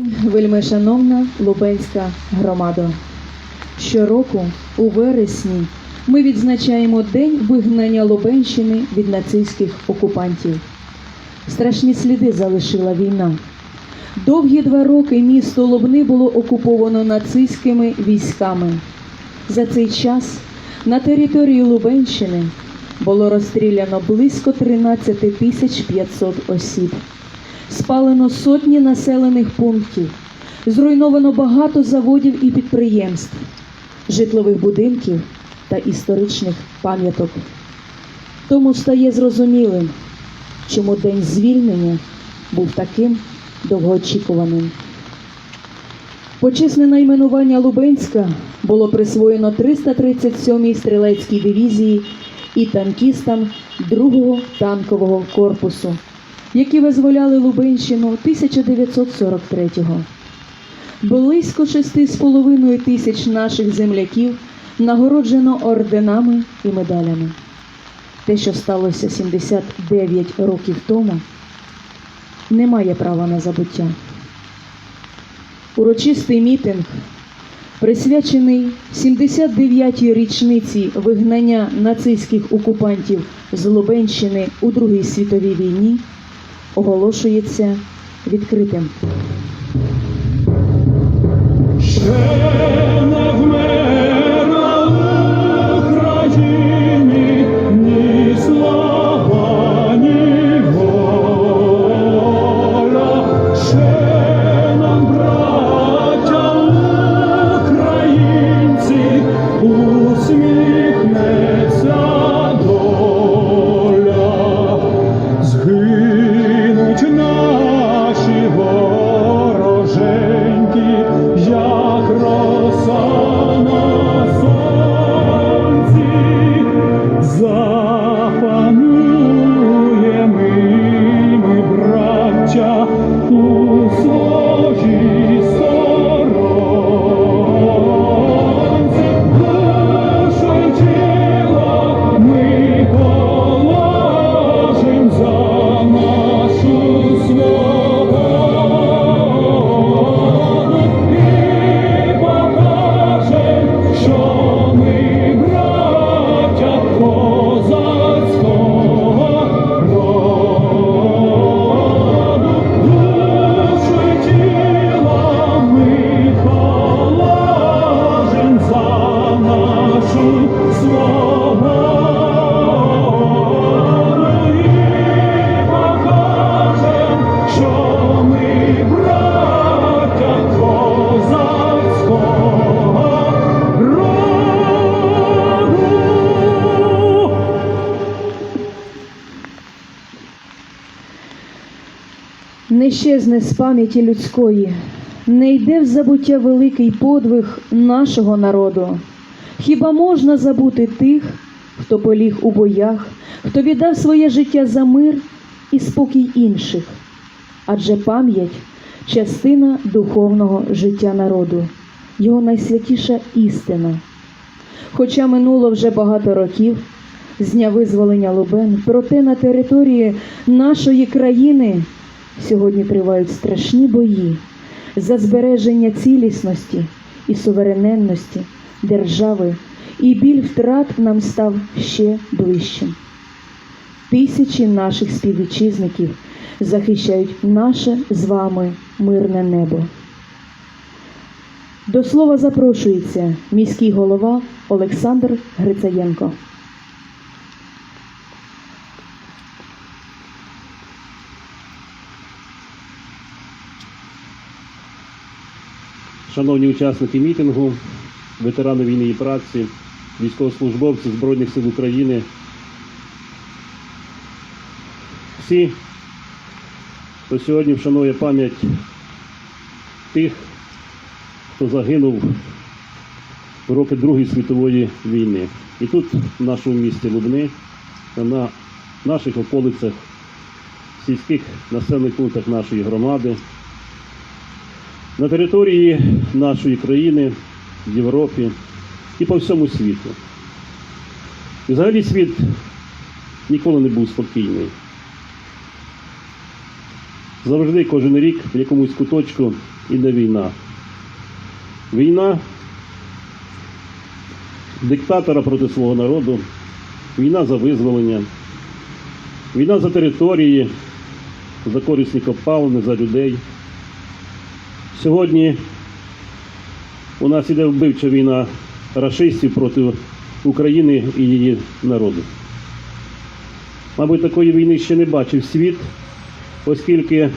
Вельми шановна Лубенська громада. Щороку у вересні ми відзначаємо День вигнання Лубенщини від нацистських окупантів. Страшні сліди залишила війна. Довгі два роки місто Лубни було окуповано нацистськими військами. За цей час на території Лубенщини було розстріляно близько 13 тисяч 500 осіб. Спалено сотні населених пунктів, зруйновано багато заводів і підприємств, житлових будинків та історичних пам'яток. Тому стає зрозумілим, чому день звільнення був таким довгоочікуваним. Почесне найменування Лубенська було присвоєно 337-й стрілецькій дивізії і танкістам 2-го танкового корпусу, які визволяли Лубенщину 1943-го. Близько 6,5 тисяч наших земляків нагороджено орденами і медалями. Те, що сталося 79 років тому, не має права на забуття. Урочистий мітинг, присвячений 79-й річниці вигнання нацистських окупантів з Лубенщини у Другій світовій війні, оголошується відкритим. Не щезне з пам'яті людської, не йде в забуття великий подвиг нашого народу. Хіба можна забути тих, хто поліг у боях, хто віддав своє життя за мир і спокій інших? Адже пам'ять частина духовного життя народу, його найсвятіша істина. Хоча минуло вже багато років з дня визволення Лубен, проте на території нашої країни сьогодні тривають страшні бої за збереження цілісності і суверененності держави, і біль втрат нам став ще ближчим. Тисячі наших співвітчизників захищають наше з вами мирне небо. До слова запрошується міський голова Олександр Грицаєнко. Шановні учасники мітингу, ветерани війни і праці, військовослужбовці Збройних сил України, всі, хто сьогодні вшанує пам'ять тих, хто загинув в роки Другої світової війни. І тут, в нашому місті Лубни, на наших околицях, сільських населених пунктах нашої громади, на території нашої країни, в Європі і по всьому світу. І взагалі світ ніколи не був спокійний. Завжди кожен рік в якомусь куточку іде війна. Війна диктатора проти свого народу, війна за визволення, війна за території, за корисні копалини, за людей. Сьогодні у нас іде вбивча війна рашистів проти України і її народу. Мабуть, такої війни ще не бачив світ, оскільки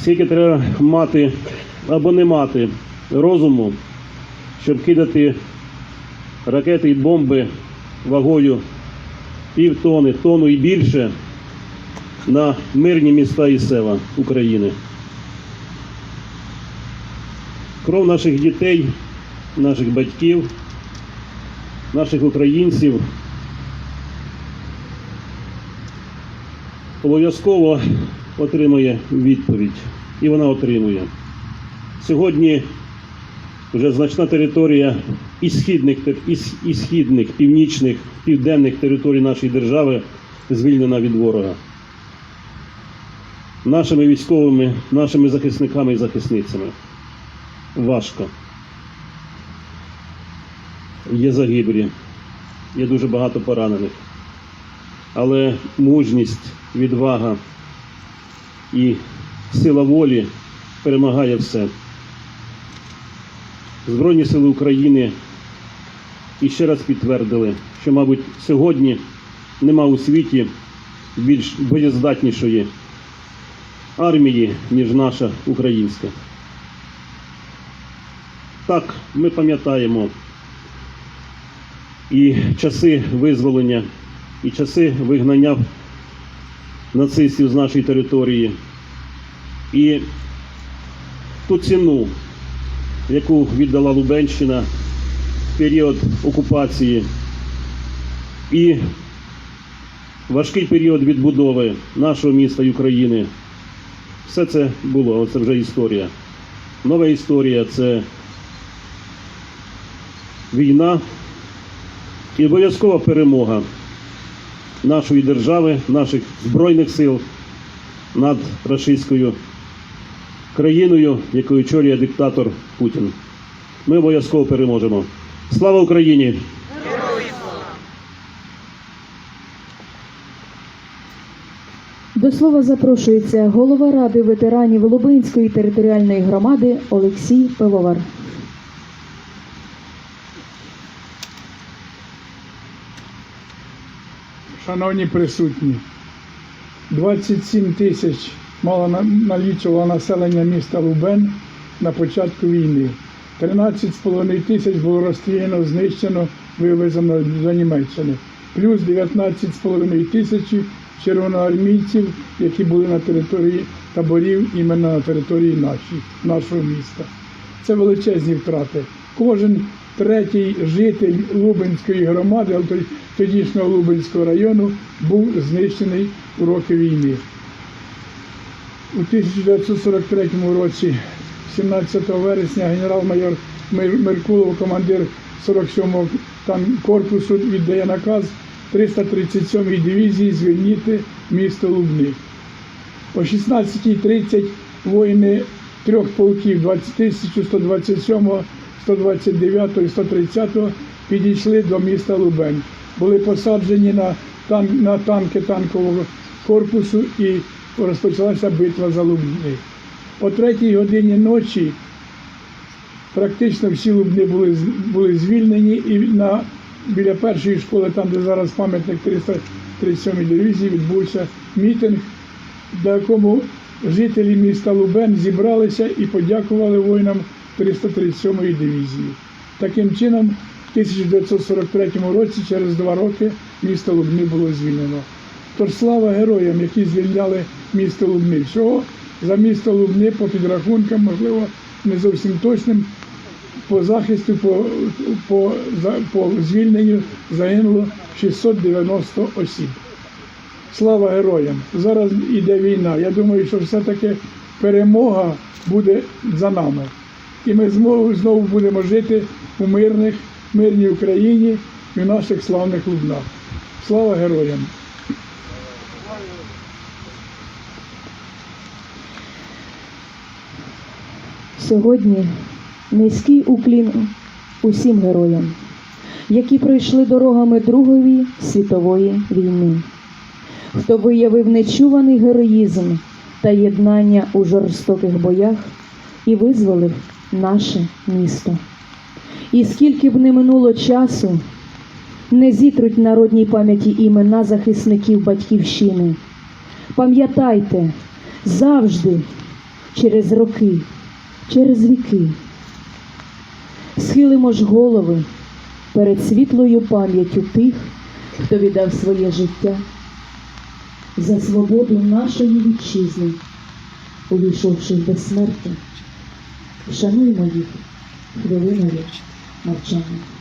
скільки треба мати або не мати розуму, щоб кидати ракети і бомби вагою півтони, тону і більше на мирні міста і села України. Кров наших дітей, наших батьків, наших українців обов'язково отримує відповідь. І вона отримує. Сьогодні вже значна територія і східних, і східних, північних, південних територій нашої держави звільнена від ворога. Нашими військовими, нашими захисниками і захисницями. Важко. Є загиблі, є дуже багато поранених. Але мужність, відвага і сила волі перемагає все. Збройні сили України іще раз підтвердили, що, мабуть, сьогодні нема у світі більш боєздатнішої армії, ніж наша українська. Так, ми пам'ятаємо і часи визволення, і часи вигнання нацистів з нашої території, і ту ціну, яку віддала Лубенщина в період окупації, і важкий період відбудови нашого міста і України. Все це було, це вже історія. Нова історія це війна і обов'язкова перемога нашої держави, наших збройних сил над рашистською країною, яку очолює диктатор Путін. Ми обов'язково переможемо. Слава Україні! До слова запрошується голова Ради ветеранів Лубенської територіальної громади Олексій Пивовар. Шановні присутні, 27 тисяч мало на- налічувало населення міста Лубен на початку війни. 13,5 тисяч було розстріляно, знищено, вивезено до Німеччини. Плюс 19,5 тисячі червоноармійців, які були на території таборів іменно на території нашій, нашого міста. Це величезні втрати. Кожен третій житель Лубенської громади, тодішнього Лубенського району, був знищений у роки війни. У 1943 році, 17 вересня, генерал-майор Меркулов, командир 47-го корпусу, віддає наказ 337-й дивізії звільнити місто Лубни. О 16.30 воїни трьох полків 20 127, 129 і 130 підійшли до міста Лубен. Були посаджені на, тан, на танки танкового корпусу і розпочалася битва за Лубни. О третій годині ночі практично всі Лубни були, були звільнені і на, біля першої школи, там де зараз пам'ятник 337 дивізії, відбувся мітинг до якому жителі міста Лубен зібралися і подякували воїнам 337-ї дивізії. Таким чином, в 1943 році, через два роки, місто Лубни було звільнено. Тож слава героям, які звільняли місто Лубни. Всього за місто Лубни по підрахункам, можливо, не зовсім точним, по захисту, по, по, по звільненню загинуло 690 осіб. Слава героям! Зараз іде війна. Я думаю, що все-таки перемога буде за нами. І ми знову, знову будемо жити у мирних, мирній Україні і в наших славних лубнах. Слава героям! Сьогодні низький уклін усім героям, які пройшли дорогами Другої світової війни, хто виявив нечуваний героїзм та єднання у жорстоких боях і визволив наше місто. І скільки б не минуло часу, не зітруть народній пам'яті імена захисників батьківщини. Пам'ятайте завжди через роки, через віки. Схилимо ж голови перед світлою пам'яттю тих, хто віддав своє життя за свободу нашої вітчизни, увійшовши в безсмертя. Вшануймо їх хвилиною мовчання.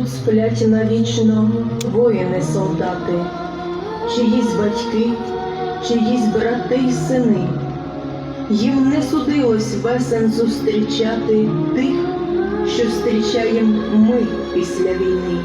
Тут сплять навічно воїни солдати, чиїсь батьки, чиїсь брати й сини. Їм не судилось весен зустрічати тих, що зустрічаєм ми після війни.